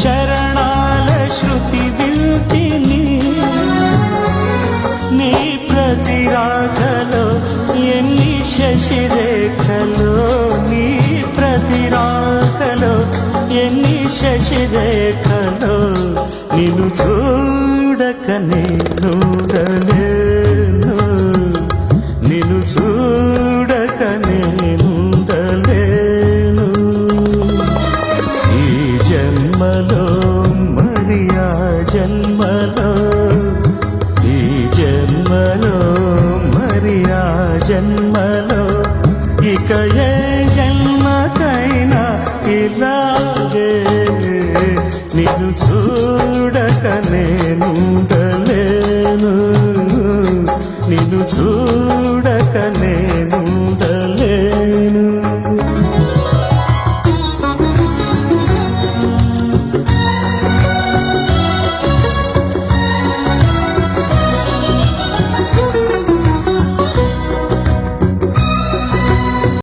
చరణాల శృతి వింటిని. నీ ప్రతి రాధలో ఎన్ని శశిరేఖలో నీ ప్రతి రాధలో ఎన్ని శశిరేఖలో నిన్ను చూడక నేను నిన్ను చూడకనే கையே